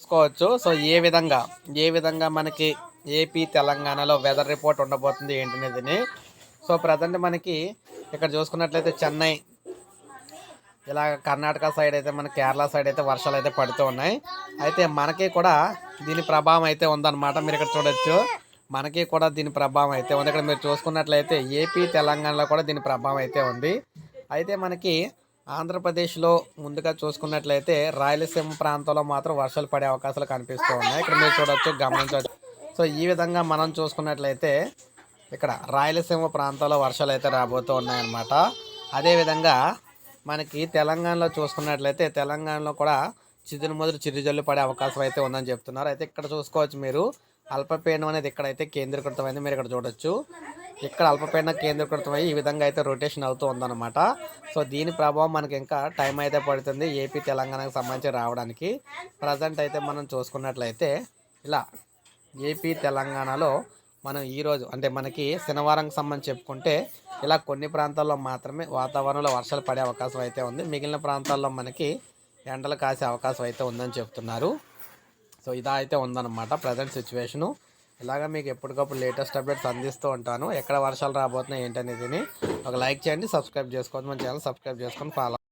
చూసుకోవచ్చు. సో ఏ విధంగా? ఏ విధంగా మనకి ఏపీ తెలంగాణలో వెదర్ రిపోర్ట్ ఉండబోతుంది ఏంటనేది సో ప్రజెంట్ మనకి ఇక్కడ చూసుకున్నట్లయితే చెన్నై. ఇలా కర్ణాటక సైడ్ అయితే మన కేరళ సైడ్ అయితే వర్షాలు అయితే పడుతూ ఉన్నాయి. అయితే మనకి కూడా దీని ప్రభావం అయితే ఉందన్నమాట. మీరు ఇక్కడ చూడొచ్చు. మనకి కూడా దీని ప్రభావం అయితే ఉంది. ఇక్కడ మీరు చూసుకున్నట్లయితే ఏపీ తెలంగాణలో కూడా దీని ప్రభావం అయితే ఉంది. అయితే మనకి ఆంధ్రప్రదేశ్లో ముందుగా చూసుకున్నట్లయితే రాయలసీమ ప్రాంతంలో మాత్రం వర్షాలు పడే అవకాశాలు కనిపిస్తూ ఉన్నాయి. ఇక్కడ మీరు చూడవచ్చు గమనించవచ్చు సో ఈ విధంగా మనం చూసుకున్నట్లయితే ఇక్కడ రాయలసీమ ప్రాంతంలో వర్షాలు అయితే రాబోతూ ఉన్నాయన్నమాట. అదేవిధంగా మనకి తెలంగాణలో చూసుకున్నట్లయితే తెలంగాణలో కూడా చిదురు ముదురు చిరుజల్లు పడే అవకాశం అయితే ఉందని చెప్తున్నారు. అయితే ఇక్కడ చూసుకోవచ్చు మీరు అల్పపీడనం అనేది ఇక్కడైతే కేంద్రీకృతమైంది. మీరు ఇక్కడ చూడొచ్చు. ఇక్కడ అల్పపీడన కేంద్రీకృతమై ఈ విధంగా అయితే రొటేషన్ అవుతూ ఉందన్నమాట. సో దీని ప్రభావం మనకి ఇంకా టైం అయితే పడుతుంది ఏపీ తెలంగాణకు సంబంధించి రావడానికి. ప్రజెంట్ అయితే మనం చూసుకున్నట్లయితే ఇలా ఏపీ తెలంగాణలో మనం ఈరోజు అంటే మనకి శనివారంకి సంబంధించి చెప్పుకుంటే ఇలా కొన్ని ప్రాంతాల్లో మాత్రమే వాతావరణంలో వర్షాలు పడే అవకాశం అయితే ఉంది. మిగిలిన ప్రాంతాల్లో మనకి ఎండలు కాసే అవకాశం అయితే ఉందని చెప్తున్నారు. సో ఇదా అయితే ఉందన్నమాట ప్రజెంట్ సిచ్యువేషను ఇలాగ మీకు ఎప్పటికప్పుడు లేటెస్ట్ అప్డేట్స్ అందిస్తూ ఉంటాను. ఎక్కడ వర్షాలు రాబోతున్నాయి ఏంటనేది ఒక లైక్ చేయండి సబ్స్క్రైబ్ చేసుకోండి మన ఛానల్ సబ్స్క్రైబ్ చేసుకొని ఫాలో